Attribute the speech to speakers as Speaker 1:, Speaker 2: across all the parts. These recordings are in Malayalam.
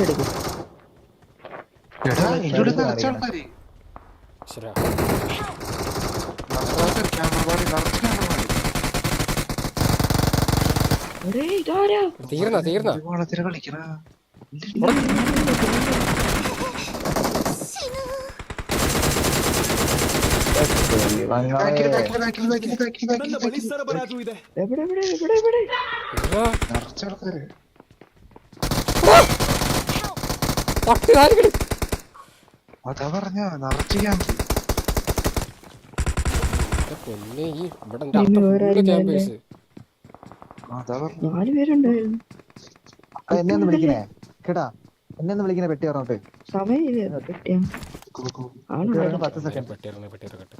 Speaker 1: അടിക്കും
Speaker 2: തീർന്ന തീർന്ന.
Speaker 1: എവിടെ എവിടെ എവിടെ എവിടെ?
Speaker 2: നിറച്ചാൾക്കാര്
Speaker 3: അതാ പറഞ്ഞ നിറച്ചിക്കാൻ
Speaker 2: പൊന്നെ ഈ ഇവിടെ എന്റെ ക്യാമ്പേഴ്സ്
Speaker 3: അതാ പറഞ്ഞ.
Speaker 1: നാല് പേരുണ്ടായിരുന്നു.
Speaker 4: എന്നെ ഒന്ന് വിളിക്കണേ. കേട്ടാ എന്നെ ഒന്ന് വിളിക്കണേ പെട്ടി പറഞ്ഞോട്ട്
Speaker 1: സമയമില്ല പെട്ടിയാ.
Speaker 4: പത്ത് സെക്കൻഡ്
Speaker 2: പെട്ടി ഇറങ്ങി പെട്ടി ഇറങ്ങട്ടെ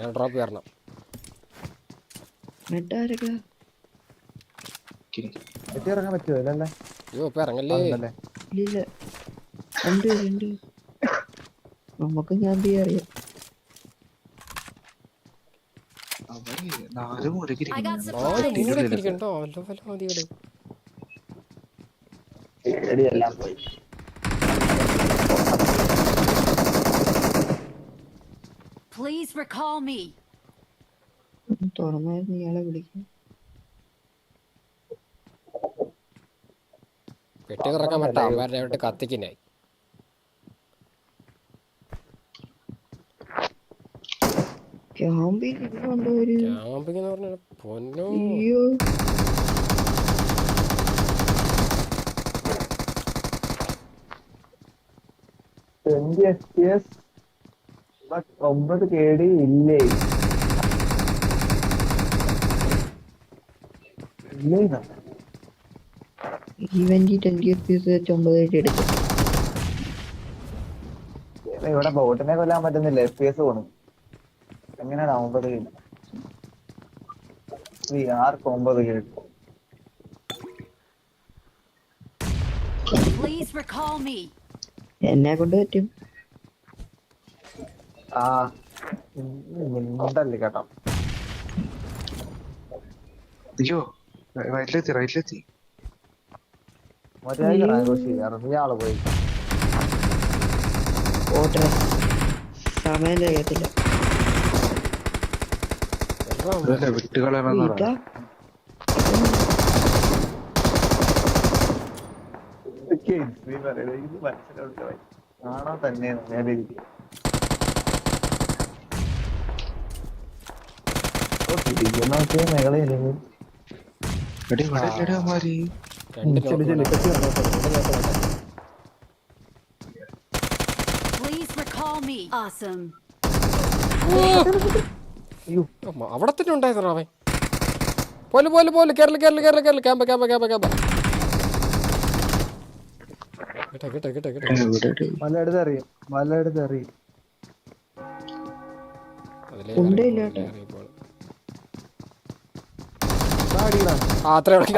Speaker 2: ഞാൻ ഡ്രോപ്പ് കയറണം
Speaker 4: പെട്ടി ഇറങ്ങാൻ പറ്റുമോ ഇല്ലല്ലേ?
Speaker 2: അയ്യോ ഇപ്പൊ ഇറങ്ങല്ലേ?
Speaker 1: ഇല്ല. ഉണ്ട് ഉണ്ട് നമുക്ക് ഞാൻ തീ അറിയാം
Speaker 5: Please recall me.
Speaker 1: തുറന്നായിരുന്നു ഇയാളെ വിളിക്കും
Speaker 2: പെട്ടി തുറക്കാൻ പറ്റാ അവന്മാരുടെ വിട്ട് കത്തിക്കുന്നായി എന്ന് പറഞ്ഞാൽ പൊന്നോ.
Speaker 1: അയ്യോ.
Speaker 4: ട്വന്റി എഫ് പി എസ് ഒമ്പത് കേടി ഇല്ലേ? ഇല്ലേ.
Speaker 1: ഇവന്റ് ട്വന്റി എഫ് എടുക്കും
Speaker 4: ഇവിടെ ബോട്ടിനെ കൊല്ലാൻ പറ്റുന്നില്ല. എഫ് പി എസ് പോണു. എങ്ങനെയാണ് ഒമ്പത് കേടി ഈ ആർക്ക് ഒമ്പത് കേടി
Speaker 5: Please recall me.
Speaker 1: എന്നെ കൊണ്ട് പറ്റും.
Speaker 4: ആ കേട്ടോ.
Speaker 3: അയ്യോ റൈറ്റിലെത്തി റൈറ്റിലെത്തി
Speaker 4: മറ്റേ ആൾ പോയി.
Speaker 1: സമയം തികയത്തില്ല.
Speaker 4: കാണാൻ തന്നെ നേരെ
Speaker 2: അവിടെ തന്നെ ഉണ്ടായിരുന്നു അവൻ. പോലെ പോലെ പോലെ കേരള കേരള കേരള കേരള ക്യാമ്പ ക്യാമ്പ ക്യാമ്പ ക്യാമ്പ. കേട്ടെ കേട്ടെ കേട്ടെ കേട്ടോ.
Speaker 3: ഇവിടെ ഒരു
Speaker 4: മല എടുത്ത് അറിയും മല എടുത്ത് അറിയും
Speaker 2: അതിലേ
Speaker 1: ഉണ്ടേ
Speaker 2: ഇറങ്ങി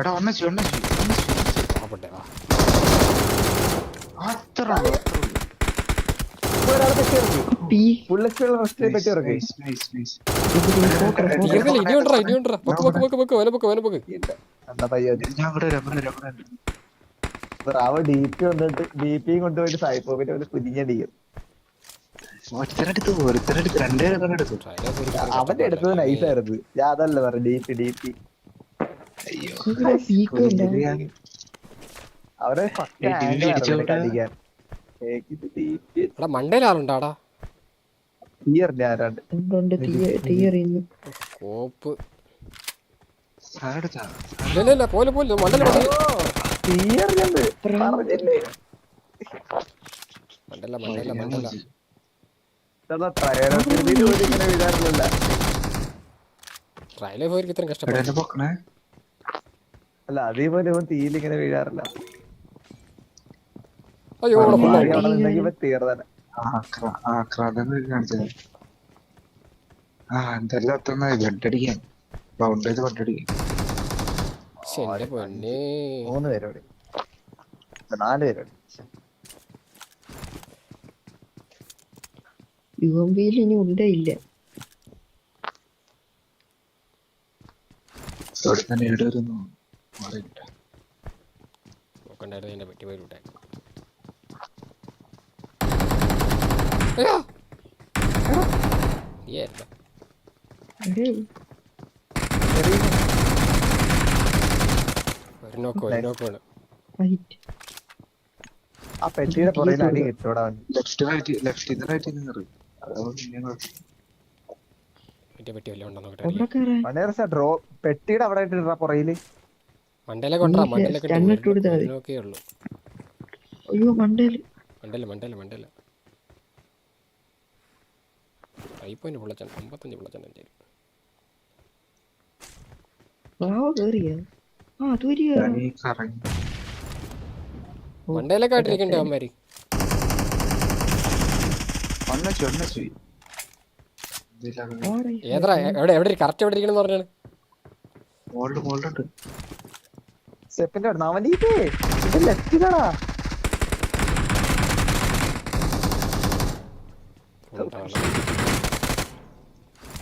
Speaker 1: കേട്ടോ.
Speaker 2: ഇറങ്ങി ചെയ്യും
Speaker 4: അടിക്കണം
Speaker 2: ചെയ്യും
Speaker 3: എടാ ഒന്നച്ചി ഒന്നച്ചി
Speaker 2: പാവപ്പെട്ടെ വാ.
Speaker 3: അത്ര
Speaker 4: കൊണ്ടുപോയിട്ട് ഒരു അവന്റെ എടുത്തത് നൈസായിരുന്നു ഞാൻ അതല്ല പറ ഡി പി ഡി പി തീയറിന്റെ ആരാണ്ട്?
Speaker 2: കോപ്പ്. ഇല്ല പോലെ പോലെ മണ്ടല മണ്ടല? ട്രയലേ പോയിരിക്കും ഇത്രയും കഷ്ടപ്പെട്ടു
Speaker 4: അല്ല അതേപോലെ ഇവൻ തീയിൽ ഇങ്ങനെ വീഴാറില്ല.
Speaker 2: അയ്യോ ഇവിടെ full
Speaker 4: തീർന്നെ
Speaker 3: ആക്രാ ആക്രാന്തം കാണിച്ചത് ആ എന്തെല്ലാം
Speaker 2: ശ്ശെ, പൊന്നേ.
Speaker 4: മൂന്ന് പേരോട് നാല് പേരോട്
Speaker 1: ഇനി ഉണ്ടേ ഇല്ല.
Speaker 3: ഇവിടെ തന്നെ ഇവിടെ വരുന്നു. മാറിയില്ല
Speaker 2: നോക്കണ്ടായിരുന്നു എന്റെ പറ്റി പോയി വിട്ടെ അയ്യോ! നീയായിരുന്നോ?
Speaker 1: എടേ,
Speaker 2: ഒരു നോക്ക് ഒരു നോക്ക്
Speaker 4: ആ പെട്ടിയുടെ പുറകിൽ അടി കിട്ടൂടാ
Speaker 3: ലെഫ്റ്റ് റൈറ്റ് ലെഫ്റ്റ് ഇത് റൈറ്റ്
Speaker 2: പെട്ടി ഉണ്ടോ നോക്കട്ടെ
Speaker 4: പെട്ടിയുടെ അവിടെ ഇട്ടിട്ടാ പുറകിൽ.
Speaker 2: മണ്ടയിലെ കൊണ്ടാ. നോക്കേ ഉള്ളൂ.
Speaker 1: അയ്യോ മണ്ടേൽ.
Speaker 2: മണ്ടല്ല മണ്ടല്ല മണ്ടല്ല ഐപ്പോയിന് പുള്ളച്ചൻ അമ്പത്തഞ്ച് പുള്ളച്ചൻ എന്റെ കയ്യിൽ. കാട്ടിരിക്കണ്ടേ
Speaker 3: ഒന്നച്ചു
Speaker 2: ഏതാ എവിടെ എവിടെ കറക്റ്റ് എവിടെ ഇരിക്കണം പറഞ്ഞാണ്?
Speaker 4: സ്റ്റെപ്പിന്റെ അവിടെ അവൻ ഇത് ഇത് ലെഫ്റ്റിലാടാ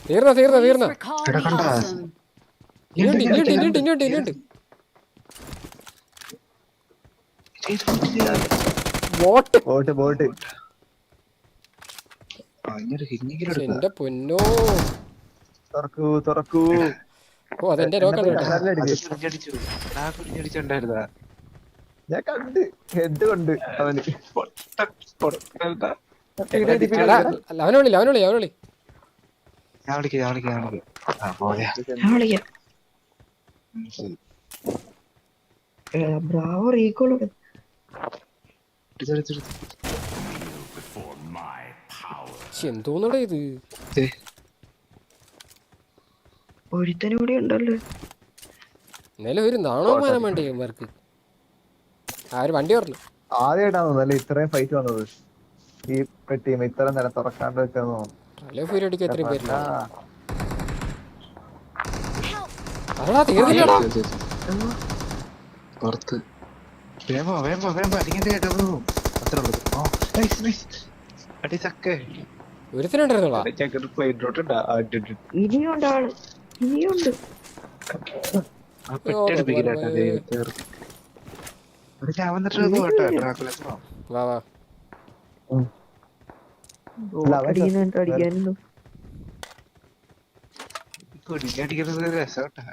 Speaker 2: തീർന്ന തീർന്ന തീർന്ന. ഇങ്ങോട്ട് ഇങ്ങോട്ട് ഇങ്ങോട്ട് ഇങ്ങോട്ട് ഇങ്ങോട്ട്
Speaker 4: ബോട്ട് ബോട്ട്.
Speaker 2: എന്റെ പൊന്നോ.
Speaker 4: തുറക്കൂ തുറക്കൂ.
Speaker 2: ഓ അതെന്റെ രോഗം
Speaker 4: ഞാൻ കണ്ട്. ഹെഡ് കൊണ്ട് അവന്.
Speaker 3: എടാ,
Speaker 2: എടാ, അല്ല, അവനെ വിളി അവനെ വിളി അവനെ വിളി.
Speaker 3: ഞാൻ വിളിക്കാം ഞാൻ വിളിക്കാം ഞാൻ വിളിക്കാം.
Speaker 1: ബ്രാവോ റീകോൾ
Speaker 2: എന്തോന്നടാ ഇത്?
Speaker 3: ദേ,
Speaker 1: ഒരുത്തനും കൂടി ഉണ്ടല്ലോ.
Speaker 2: എന്നാലും ഒരു നാണോ മാനം വേണ്ടേ ഇവന്മാർക്ക് ആ ഒരു വണ്ടി പറഞ്ഞു.
Speaker 4: ആദ്യമായിട്ടാണ് തോന്നുന്നു ഇത്രയും ഫൈറ്റ് വന്നത്? ഈ പെട്ടിയും ഇത്ര നേരം തുറക്കാണ്ട് വെച്ചെന്ന് തോന്നുന്നു.
Speaker 2: തലേ ഫൂരി അടിക്കാൻ എത്രയും
Speaker 4: ആ,
Speaker 2: അതാ തീർന്നില്ലടാ.
Speaker 3: പുറത്ത്. വേമ്പോ വേമ്പോ വേമ്പോ അടിക്കണ്ടേ കേട്ടോ. അത്രേ ഉള്ളൂ. ഓ നൈസ് നൈസ് അടി ചക്കേ.
Speaker 2: ഒരുത്തനുണ്ടായിരുന്നോളാ
Speaker 3: റോട്ട് ഉണ്ടാ
Speaker 1: ഇനിയും ഉണ്ട് ആൾ ഇനിയും ഉണ്ട്
Speaker 3: ആ പെട്ടെടുപ്പിക്കില്ലാട്ടോ തീർന്നു ഒരു ഞാൻ വന്നിട്ട് പോകട്ടോ ഡ്രാക്കുല
Speaker 2: വാ. വാ
Speaker 4: അല്ല, അവൻ
Speaker 1: അടിക്കുന്നുണ്ട് അടിക്കാനുണ്ടോ
Speaker 3: കുടിക്കടിക്കുന്നത് രസോട്ടാ.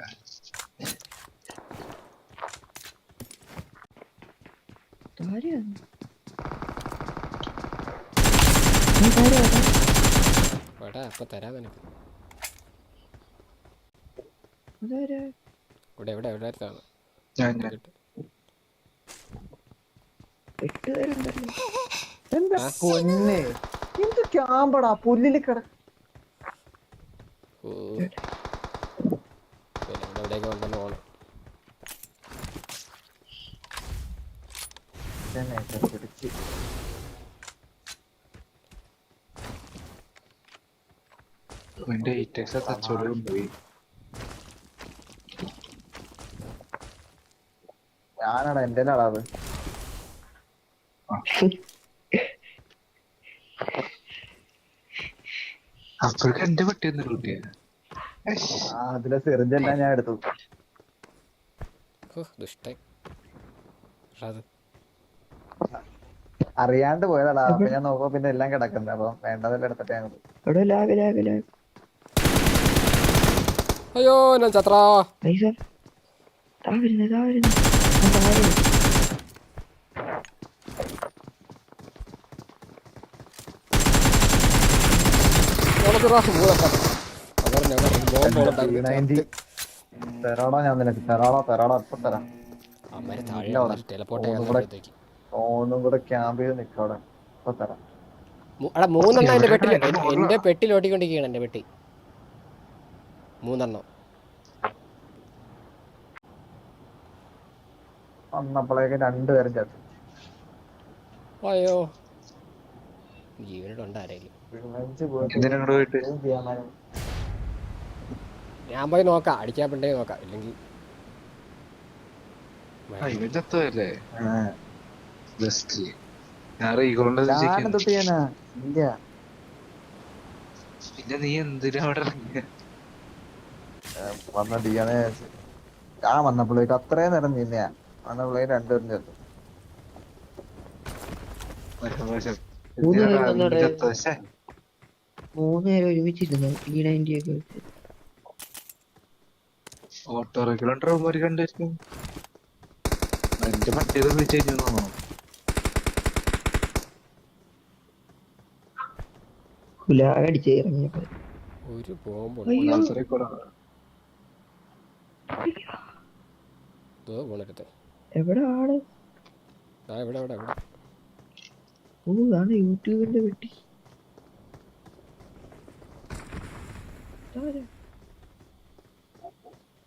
Speaker 1: ആരെയാ? നീ ആരെയാ?
Speaker 2: വേടാ അപ്പൊ തരാ നിനക്ക്. ഇവിടെ എവിടെ എവിടെ അടുത്താണ്.
Speaker 4: എന്റെ പൊന്നെ എന്ത് ക്യാമ്പടാ? പുല്ലിൽ കിട
Speaker 2: ഇവിടെ എവിടെയൊക്കെ ഉണ്ടെന്ന് പോണം.
Speaker 4: പിടിച്ച്.
Speaker 3: ഏറ്റക്സ് തച്ചോടും പോയി
Speaker 4: ഞാനാടാ എന്റെ അത്.
Speaker 3: അപ്പോഴേക്ക് എന്റെ പട്ടി
Speaker 4: അതിലെ സിറിഞ്ചെല്ലാം ഞാൻ എടുത്തു.
Speaker 2: ദുഷ്ടൻ.
Speaker 4: അറിയാണ്ട് പോയതാടാ. അപ്പൊ ഞാൻ നോക്കുമ്പോ പിന്നെ എല്ലാം കിടക്കുന്നത് അപ്പൊ വേണ്ടതെല്ലാം എടുത്തിട്ട്
Speaker 2: അയ്യോ ഞാൻ ചത്രാ.
Speaker 1: ഞാൻ താഴെ ഉണ്ട്.
Speaker 4: T90. തരാടാ ഞാൻ നിനക്ക് തരാടാ തരാടാ ഇപ്പൊ തരാം ഒന്നും കൂടെ ക്യാമ്പ് ചെയ്ത് നിക്കവിടെ ഇപ്പൊ തരാം
Speaker 2: മൂന്നെണ്ണം? എന്റെ പെട്ടിൽ ഓട്ടിക്കൊണ്ടിരിക്കുകയാണ് എന്റെ പെട്ടി മൂന്നെണ്ണം
Speaker 4: വന്നപ്പോഴേക്ക് രണ്ടുപേരും ചത്തു.
Speaker 2: അയ്യോ. ആരെങ്കിലും. ഞാൻ പോയി നോക്കാം. അടിക്കാൻ പണ്ടേ നോക്കാം. ഇല്ലെങ്കിൽ
Speaker 3: പിന്നെ നീ എന്തിനാ അവിടെ
Speaker 4: ഞാൻ വന്നപ്പോഴേക്ക് അത്രയും നേരം നിന്നെയാ. വന്നപ്പോഴേക്ക് രണ്ടുപേരും ചേർത്തു
Speaker 1: മൂന്ന് പേര് ഒരുമിച്ചിരുന്നു. ഈ നയന്റി ഒക്കെ വെച്ച്.
Speaker 3: ഓട്ടോറിക്കുള്ള ഒരു കണ്ടായിരിക്കും. എന്റെ മറ്റേത് വിളിച്ചു കഴിഞ്ഞു
Speaker 1: കുലാകടിച്ച് ഇറങ്ങിയപ്പോ.
Speaker 2: ഒരു ബോംബ് പോണരുത്
Speaker 1: എവിടെ
Speaker 2: ആൾ
Speaker 1: ഓ ഇതാണ് യൂട്യൂബിന്റെ വെട്ടി?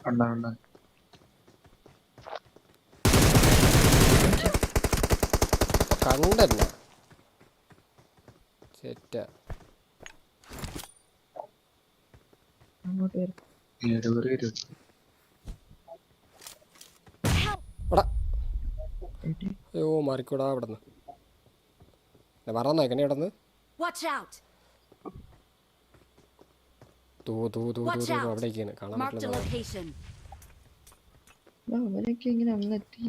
Speaker 3: കണ്ടാ കണ്ടാ.
Speaker 2: കണ്ടല്ല. സെറ്റ
Speaker 1: അങ്ങോട്ട് വരാം
Speaker 3: ഏഴ് പേര് വരും
Speaker 2: എടാ
Speaker 1: ഏട്ടി.
Speaker 2: അയ്യോ മാറിക്കൂടാ അവിടെ നിന്ന് മറന്നോ എങ്ങനെ നിന്ന്! തൂ തൂ തൂ തൂ തൂ. അവിടേക്കാണ് കാണാൻ
Speaker 1: അവനൊക്കെ ഇങ്ങനെ അങ്ങെത്തി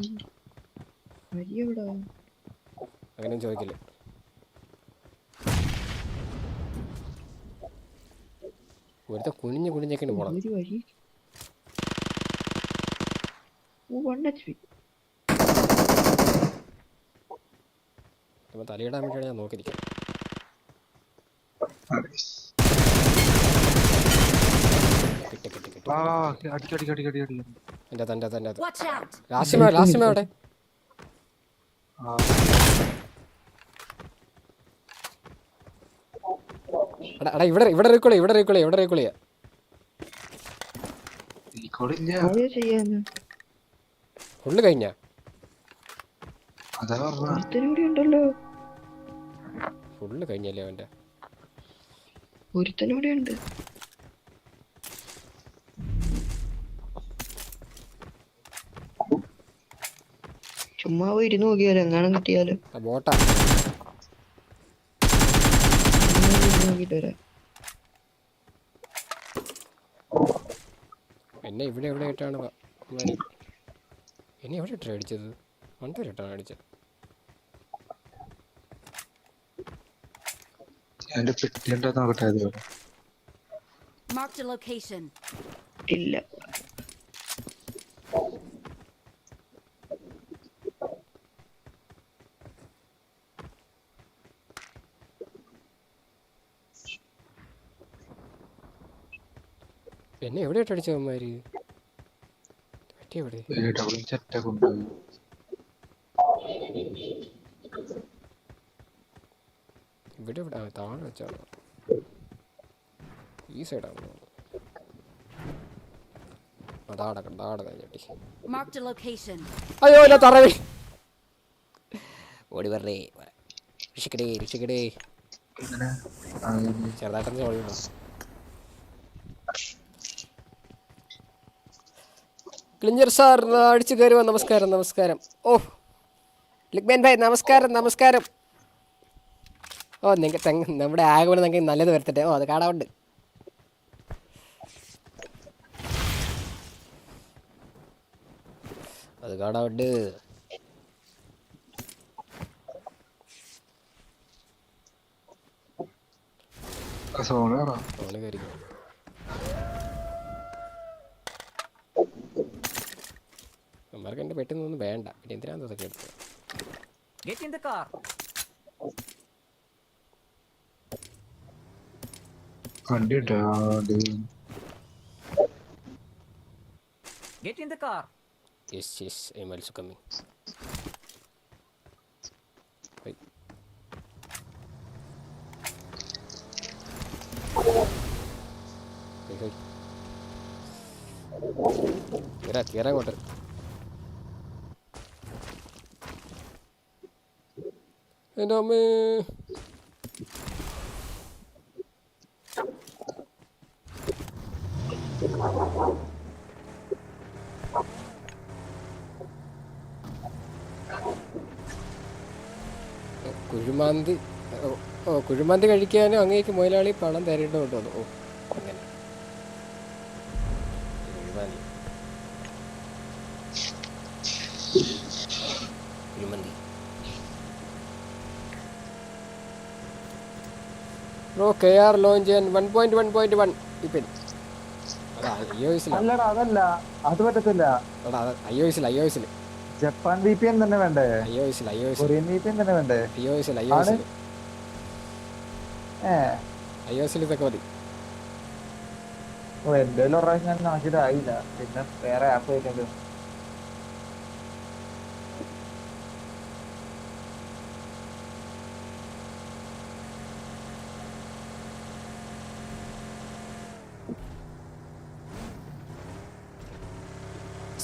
Speaker 2: അങ്ങനെയും ചോദിക്കില്ല. ഒരുത്ത കുനിഞ്ഞ് കുനിഞ്ഞൊക്കെ പോണം.
Speaker 1: ഓ വൺ എച്ച് പി
Speaker 2: നമ്മൾ തലയിടാൻ വേണ്ടിയാണ് ഞാൻ നോക്കിയിരിക്കുന്നത് കിട്ടി കിട്ടി കിട്ടി
Speaker 3: ആ അടിക്ക് അടിക്ക്
Speaker 5: തലയിടാൻ
Speaker 2: വേണ്ടിയാണ് ഞാൻ അവിടെ.
Speaker 3: ആ.
Speaker 2: എടാ എടാ ഇവിടെ ഇവിടെ റീക്കോളി ഇവിടെ റീക്കോളി ഫുള്ള് കഴിഞ്ഞ
Speaker 3: അതാ പറഞ്ഞ
Speaker 1: ഒരുത്തനും കൂടി ഉണ്ടല്ലോ.
Speaker 2: ഫുള്ള് കഴിഞ്ഞല്ലേ അവന്റെ
Speaker 1: ഒരുത്തനും കൂടി ഉണ്ട്. ചുമ്മാ പോയി ഇരുന്ന് നോക്കിയാലോ എങ്ങാനും കിട്ടിയാലോ.
Speaker 2: ബോട്ടാ.
Speaker 1: നോക്കിട്ട് വരാം
Speaker 2: എന്നെ ഇവിടെ എവിടെ ആയിട്ടാണ് എന്നെ എവിടെ ഇട്ടാണ് അടിച്ചത് മണ്ടയിലിട്ടാണ് അടിച്ചത്?
Speaker 3: എന്റെ പെട്ടി ഉണ്ടോ നോക്കട്ടെ അതുപോലെ
Speaker 5: മാർക്ക് location.
Speaker 1: ഇല്ല.
Speaker 2: പിന്നെ എവിടെ? ഇട്ട് അടിച്ചത് അവന്മാര് പറ്റി എവിടെ
Speaker 3: ചെറ്റ
Speaker 2: ഇവിടെ ഇവിടെ താഴെ വെച്ചാണ് ഈ സൈഡാണ് അതാടെ കണ്ടാടെ കഴിഞ്ഞിട്ടി
Speaker 5: Marked a location.
Speaker 2: അയ്യോ ഇല്ല തറവി. ഓടി വരണേ രക്ഷിക്കടേ രക്ഷിക്കടേ.
Speaker 3: ഇങ്ങനെ ഓടി
Speaker 2: ചെറുതായിട്ടൊന്ന് സോറി ക്ലിഞ്ചർ സാർ അടിച്ചു കയറുക നമസ്കാരം നമസ്കാരം. ഓ ലിഗ്മേൻ ഭായ് നമസ്കാരം നമസ്കാരം. ഓ നിങ്ങൾ നമ്മുടെ ആഗമനം നിങ്ങൾക്ക് നല്ലത് വരുത്തട്ടെ. ഓ അത് കാണാറുണ്ട് അത് കാണാറുണ്ട്
Speaker 3: ആ സോണ കാണാ.
Speaker 2: ഫോണ് കയറി അമ്മമാർക്ക് എന്റെ പെട്ടെന്ന് ഒന്നും വേണ്ട. പിന്നെ എന്തിനാണ് അതൊക്കെ എടുത്തത്
Speaker 6: Get in the car.
Speaker 3: വണ്ടി ഉണ്ടോ
Speaker 6: Get in the car.
Speaker 2: Yes yes I'm also coming കേറാ കേറാ അങ്ങോട്ട് എന്റെ അമ്മേ കുഴിമാന്തി കുഴിമാന്തി കഴിക്കാനും അങ്ങേക്ക് മുതലാളി പണം തരേണ്ടതുണ്ടോ? ഓ അങ്ങനെ. Kuzhimanthi. Kuzhimanthi. Bro K R launch ചെയ്യാൻ one point one point one. ഇപ്പിൻ. അതാ ഐ ഒ എസിലാണ്
Speaker 4: അല്ലടാ അതല്ല. അത് പറ്റത്തില്ല. ജപ്പാൻ വി പി എൻ തന്നെ വേണ്ടേ? കൊറിയൻ വി പി എൻ തന്നെ വേണ്ടേ?
Speaker 2: ഇതൊക്കെ മതി.
Speaker 4: ഓ എന്റെ പ്രാവശ്യം ഞാൻ നോക്കിയിട്ടായില്ല പിന്നെ വേറെ ആപ്പ് വെക്കേണ്ടി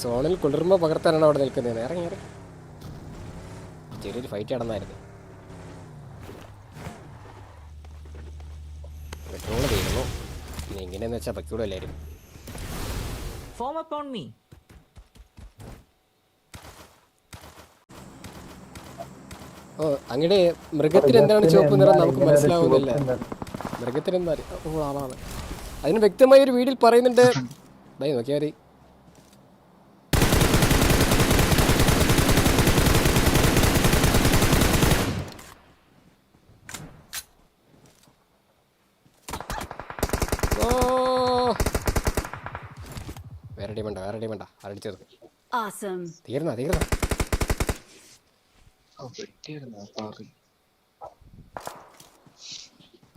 Speaker 2: സോണിൽ കുളിർമ പകർത്താനാണ് അവിടെ നിൽക്കുന്നത്. ഇറങ്ങി ഇറങ്ങി. ചെറിയൊരു ഫൈറ്റ് നടന്നായിരുന്നു. പെട്രോൾ തീരുന്നു ഇനി എങ്ങനെയെന്ന് വെച്ചാൽ പക്കൂടെ എല്ലാവരും
Speaker 6: അപ്പ് ഓൺ മീ
Speaker 2: ഓ അങ്ങടെ മൃഗത്തിന് എന്താണ് ചുവപ്പ് നിറം നമുക്ക് മനസ്സിലാവുന്നില്ല. മൃഗത്തിന് എന്താ ഓ ആളാണ്. അതിന് വ്യക്തമായ ഒരു വീടിൽ പറയുന്നുണ്ട്. ബൈ നോക്കിയാൽ മതി ഓ ടീം വേണ്ട. വേറെ ടീം വേണ്ട തീർന്ന തീർന്ന?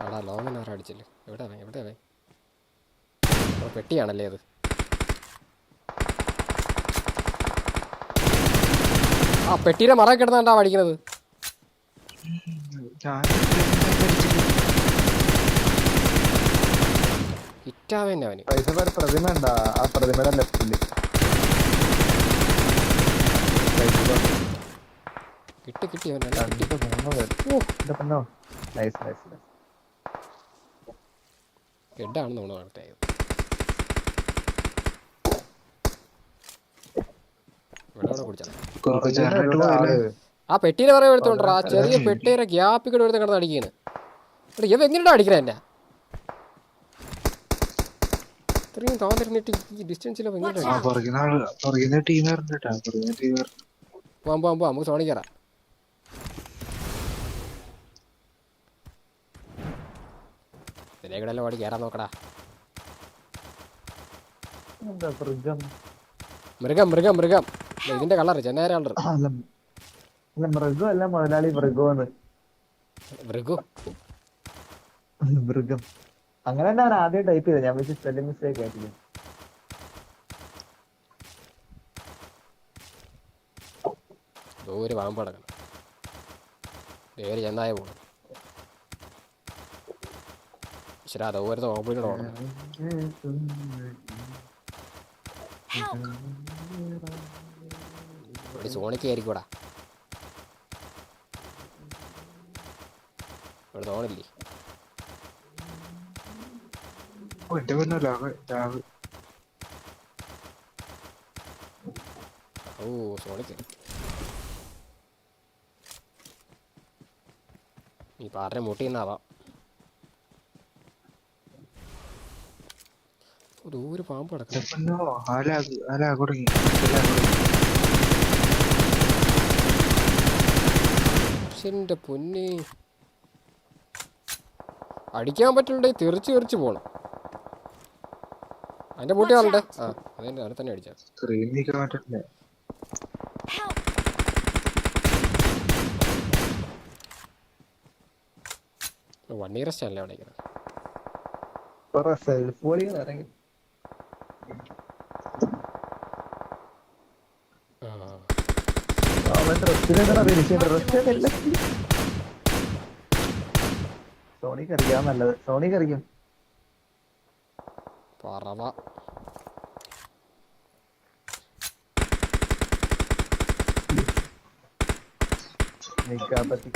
Speaker 2: ആടാ ലോങ്ങിന് ആരും അടിച്ചില്ലേ എവിടെ അവൻ എവിടെ അവൻ പെട്ടിയാണല്ലേ അത്. ആ പെട്ടിയുടെ മറ കിടന്നാണ്ടാ അടിക്കുന്നത് ഹിറ്റാവന്നെ അവന്.
Speaker 4: പൈസ ഒരു പ്രതിമ ഉണ്ടാ? ആ പ്രതിമയുടെ ലെഫ്റ്റിൽ
Speaker 2: കിട്ടി കിട്ടി ഹെഡാണ് നമ്മൾ
Speaker 3: പോലെ
Speaker 2: ആ പെട്ടിയിലെ പറയാൻ എടുത്തോണ്ടാ ചെറിയ പെട്ടിയുടെ ഗ്യാപ്പിൽ കൂടെ എടുത്ത് കിടന്ന് ഇവ എങ്ങനെയാ അടിക്കണ എന്നെ? ഇത്രയും താന്നിരുന്നിട്ട് ഈ ഡിസ്റ്റൻസിൽ
Speaker 3: വരണ്ട
Speaker 2: പോവാം പോവാം പോവാം നമുക്ക് സോണി കയറാം ഓടി കയറാൻ നോക്കടാ. മൃഗം മൃഗം മൃഗം. ഇതിന്റെ കളർ ചെന്നൈ കളർ
Speaker 4: അല്ല അല്ല മൃഗം അല്ല മുതലാളി
Speaker 2: മൃഗു?
Speaker 4: മൃഗം. അങ്ങനെ ഞാൻ ആദ്യം ടൈപ്പ് ചെയ്തത്. ഞാൻ വെച്ച് സ്പെല്ലിംഗ് മിസ്റ്റേക്ക്
Speaker 2: ആയിരിക്കും. ഒരു പാമ്പടക്കണം ചെന്നായ പോകണം ശരി അത് ഓരോ പോകണം
Speaker 5: Help!
Speaker 2: ഇവിടെ സോണിക്ക് ആയിരിക്കൂടാ ഇവിടെ സോണില്ലേ?
Speaker 3: ഓ എന്റെ പിന്നെ ലാവ് ലാവ്
Speaker 2: ഓ സോണിക്ക് ഈ പാറിനെ മുട്ടിന്നാവാം ദൂരെ പാമ്പ്
Speaker 3: എന്റെ
Speaker 2: കിടക്കണം
Speaker 3: പൊന്നോ
Speaker 2: അടിക്കാൻ പറ്റുന്നുണ്ടെങ്കിൽ തെറിച്ച് തെറിച്ച് പോകണം അതിന്റെ പൂട്ടി ആളുണ്ട് ആ അതിന്റെ അവിടെ തന്നെ അടിച്ചാ
Speaker 3: സ്ക്രീൻ നീക്കാൻ പറ്റില്ല
Speaker 5: Help!
Speaker 2: വൺ ഇയർ അല്ലേ അവിടെ
Speaker 4: സെൽഫ് പോളികൾ ഇറങ്ങി.
Speaker 2: ആ.
Speaker 4: അവൻ ഡ്രസ്സിലെന്താ ഫിനിഷ് ഡ്രസ്സില്ല സോണിക്ക് അറിയാൻ നല്ലത്. സോണിക്ക് അറിയാം.
Speaker 2: പറവ.
Speaker 5: Awesome.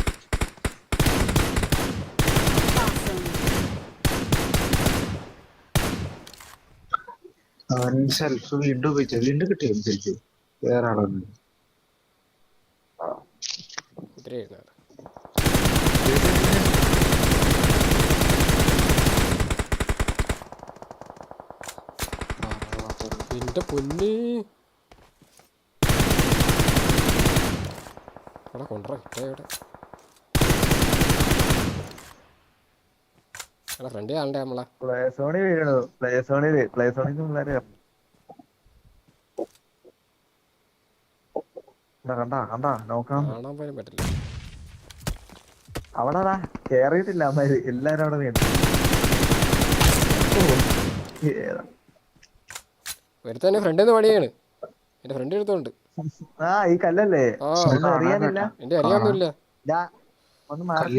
Speaker 3: അവൻ സെൽഫ് വീണ്ടും ഉപയോഗിച്ചു വീണ്ടും കിട്ടിയോ സെൽഫ് വേറെ ആളൊന്നും
Speaker 2: എന്റെ പൊന്നെ എടാ കൊണ്ടുവരാ. കിട്ടിയ ഇവിടെ എടാ ഫ്രണ്ട് കാണണ്ടേ നമ്മളെ?
Speaker 4: പ്ലേ സോണി പ്ലേ സോണി പ്ലേ സോണിൽ പിള്ളേര് കണ്ടാ കണ്ടാ കണ്ടാ നോക്കാം.
Speaker 2: കാണാൻ പോലും പറ്റില്ല.
Speaker 4: കേറിയിട്ടില്ല അമ്മാര് എല്ലാരും അവിടെ നീണ്ടു
Speaker 2: ഒരുത്തന്നെ ഫ്രണ്ടിൽ നിന്ന് പണിയാണ്. എന്റെ ഫ്രണ്ട് എടുത്തോണ്ട്.
Speaker 4: ആ ഈ കല്ലല്ലേ? ഒന്നും അറിയാനില്ല.
Speaker 2: എന്റെ അറിയാനൊന്നുമില്ല
Speaker 4: ഒന്ന് മാറി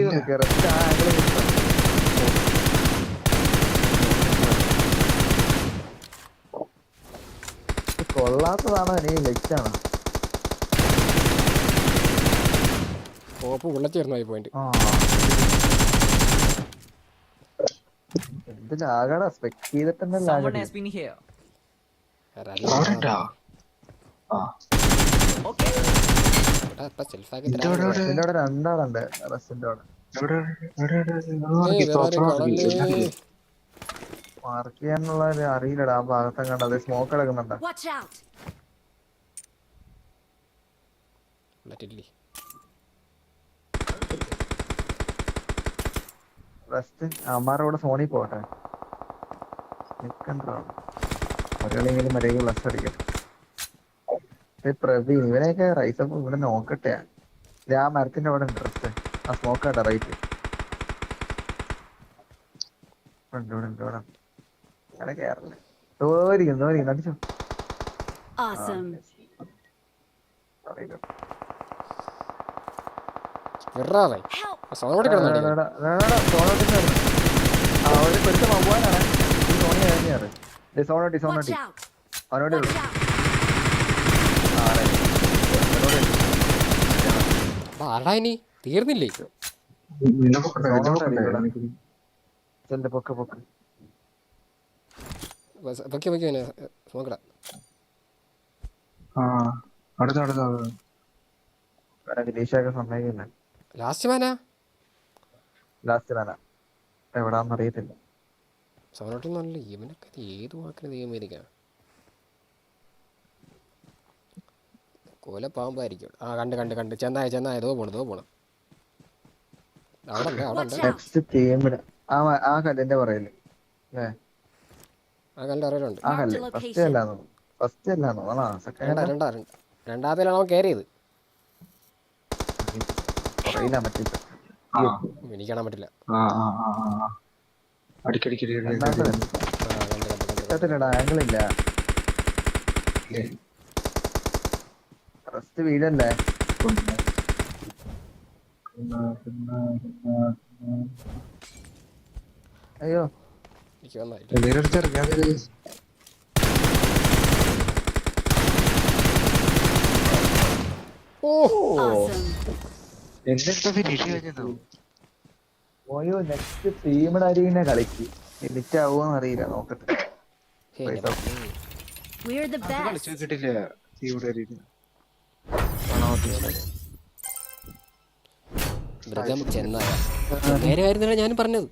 Speaker 4: കൊള്ളാത്തതാണോ നീ ലക്ഷാണോ
Speaker 2: കോപ്പ് ഉള്ളച്ചേർന്നു പോയി പോയിന്റ്
Speaker 4: ആ എന്ത് ലാഗാടാ സ്പെക്ട് ചെയ്തിട്ടെന്നെ
Speaker 6: Someone
Speaker 4: ലാഗടി
Speaker 6: has been here.
Speaker 3: അവിടെ ഉണ്ടാ ആ. അവിടെ
Speaker 4: രണ്ടാളുണ്ട് അവിടെ.
Speaker 3: തോറ്റോണ്ടിരിക്കും
Speaker 4: മാർക്ക് ചെയ്യാനുള്ള അറിയില്ലടാ ആ കണ്ട. കണ്ടത് സ്മോക്ക്
Speaker 5: എടുക്കുന്നുണ്ട്!
Speaker 4: റെസ്റ്റ് അമ്മാരുടെ കൂടെ സോണി പോകട്ടെ നിക്കണ്ടോ ഒരാളെങ്കിലും മര്യാദ പ്ലസ് അടിക്കട്ടെ പ്രവീൺ ഇവനെയൊക്കെ റൈസ് അപ്പൊ ഇവിടെ നോക്കട്ടെ. ആ മരത്തിന്റെ അവിടെ ഇൻട്രസ്റ്റ് ആ സ്മോക്ക് ആട്ടെ റൈറ്റ് ഇവിടെ ഉണ്ട് ഇവിടെ അങ്ങനെ കേറില്ല തോരിക്കും തോരിക്കും അടിച്ചോ.
Speaker 5: Awesome.
Speaker 2: ആടാ ഇനി തീർന്നില്ലേ?
Speaker 4: പൊക്ക് പൊക്ക്?
Speaker 2: നോക്കടാ ലാസ്റ്റ് മാനാ
Speaker 4: ലാസ്റ്റ്
Speaker 2: മാനാ ഇവനൊക്കെ ഏത് വാക്കിന് ദൈവമേരിക്കാം കോല പാമ്പായിരിക്കും. ആ കണ്ട് കണ്ട് കണ്ട്. ചെന്നായ ചെന്നായ. തോ പോണു തോ പോണം. അവിടെ
Speaker 4: ടീമിന് ആ ആ കല്ലിന്റെ പറയൽ
Speaker 2: ആ കണ്ട് അറിയാലുണ്ട്
Speaker 4: ആ കല്ല്. First
Speaker 5: location.
Speaker 4: അല്ലാന്നോ ഫസ്റ്റ് അല്ലാന്നോ ആണോ?
Speaker 2: രണ്ടാ
Speaker 4: സെക്കൻഡ്
Speaker 2: രണ്ടാ രണ്ട്. രണ്ടാമത്തിലാണ് അവൻ കയറിയത്
Speaker 3: ആ
Speaker 2: പറ്റില്ല.
Speaker 3: ആ ആ ആ ആ അടിക്കടിക്കടി
Speaker 4: രണ്ടാമത്തെ
Speaker 2: ആ കണ്ട് കണ്ട് കണ്ട് കണ്ട്
Speaker 4: പറ്റത്തില്ലടാ ആംഗിൾ ഇല്ല ഫസ്റ്റ് വീടല്ലേ അയ്യോ. ഓയോ നെക്സ്റ്റ് ടീമിടെ അരികിനെ കളിക്ക്. എഡിറ്റ് ആവോന്ന് അറിയില്ല നോക്കട്ടെ.
Speaker 3: കളിച്ചു നോക്കിട്ടില്ല ഇവിടെ
Speaker 2: മൃഗം ചെന്നായ നേരെ കാര്യം തന്നെ ഞാനും പറഞ്ഞത്.